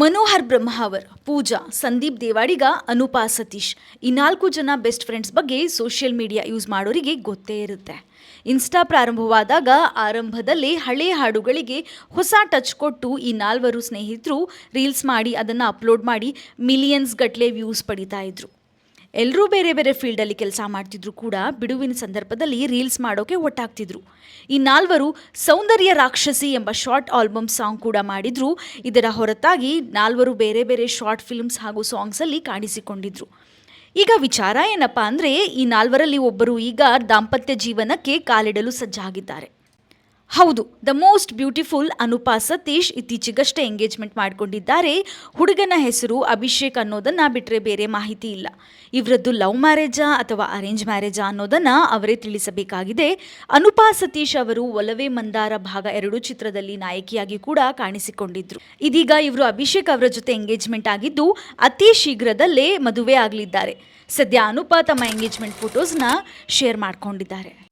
ಮನೋಹರ್ ಬ್ರಹ್ಮಾವರ್ ಪೂಜಾ, ಸಂದೀಪ್ ದೇವಾಡಿಗ, ಅನುಪಾ ಸತೀಶ್. ಈ ನಾಲ್ಕು ಜನ ಬೆಸ್ಟ್ ಫ್ರೆಂಡ್ಸ್ ಬಗ್ಗೆ ಸೋಷಿಯಲ್ ಮೀಡಿಯಾ ಯೂಸ್ ಮಾಡೋರಿಗೆ ಗೊತ್ತೇ ಇರುತ್ತೆ. ಇನ್ಸ್ಟಾ ಪ್ರಾರಂಭವಾದಾಗ ಆರಂಭದಲ್ಲಿ ಹಳೆ ಹಾಡುಗಳಿಗೆ ಹೊಸ ಟಚ್ ಕೊಟ್ಟು ಈ ನಾಲ್ವರು ಸ್ನೇಹಿತರು ರೀಲ್ಸ್ ಮಾಡಿ ಅದನ್ನು ಅಪ್ಲೋಡ್ ಮಾಡಿ ಮಿಲಿಯನ್ಸ್ ಗಟ್ಟಲೆ ವ್ಯೂಸ್ ಪಡಿತಾ ಇದ್ರು. ಎಲ್ಲರೂ ಬೇರೆ ಬೇರೆ ಫೀಲ್ಡಲ್ಲಿ ಕೆಲಸ ಮಾಡ್ತಿದ್ರು ಕೂಡ ಬಿಡುವಿನ ಸಂದರ್ಭದಲ್ಲಿ ರೀಲ್ಸ್ ಮಾಡೋಕೆ ಒಟ್ಟಾಗ್ತಿದ್ರು. ಈ ನಾಲ್ವರು ಸೌಂದರ್ಯ ರಾಕ್ಷಸಿ ಎಂಬ ಶಾರ್ಟ್ ಆಲ್ಬಮ್ ಸಾಂಗ್ ಕೂಡ ಮಾಡಿದ್ರು. ಇದರ ಹೊರತಾಗಿ ನಾಲ್ವರು ಬೇರೆ ಬೇರೆ ಶಾರ್ಟ್ ಫಿಲ್ಮ್ಸ್ ಹಾಗೂ ಸಾಂಗ್ಸಲ್ಲಿ ಕಾಣಿಸಿಕೊಂಡಿದ್ರು. ಈಗ ವಿಚಾರ ಏನಪ್ಪ ಅಂದರೆ ಈ ನಾಲ್ವರಲ್ಲಿ ಒಬ್ಬರು ಈಗ ದಾಂಪತ್ಯ ಜೀವನಕ್ಕೆ ಕಾಲಿಡಲು ಸಜ್ಜಾಗಿದ್ದಾರೆ. ಹೌದು the most beautiful Anupa Satish ಇತ್ತೀಚೆಗಷ್ಟೇ ಎಂಗೇಜ್ಮೆಂಟ್ ಮಾಡಿಕೊಂಡಿದ್ದಾರೆ. ಹುಡುಗನ ಹೆಸರು ಅಭಿಷೇಕ್ ಅನ್ನೋದನ್ನು ಬಿಟ್ಟರೆ ಬೇರೆ ಮಾಹಿತಿ ಇಲ್ಲ. ಇವರದ್ದು ಲವ್ ಮ್ಯಾರೇಜಾ ಅಥವಾ ಅರೇಂಜ್ ಮ್ಯಾರೇಜಾ ಅನ್ನೋದನ್ನು ಅವರೇ ತಿಳಿಸಬೇಕಾಗಿದೆ. ಅನುಪಾ ಸತೀಶ್ ಅವರು ಒಲವೇ ಮಂದಾರ ಭಾಗ ಎರಡು ಚಿತ್ರದಲ್ಲಿ ನಾಯಕಿಯಾಗಿ ಕೂಡ ಕಾಣಿಸಿಕೊಂಡಿದ್ರು. ಇದೀಗ ಇವರು ಅಭಿಷೇಕ್ ಅವರ ಜೊತೆ ಎಂಗೇಜ್ಮೆಂಟ್ ಆಗಿದ್ದು ಅತಿ ಶೀಘ್ರದಲ್ಲೇ ಮದುವೆ ಆಗಲಿದ್ದಾರೆ. ಸದ್ಯ ಅನುಪಾ ತಮ್ಮ ಎಂಗೇಜ್ಮೆಂಟ್ ಫೋಟೋಸ್ನ ಶೇರ್ ಮಾಡ್ಕೊಂಡಿದ್ದಾರೆ.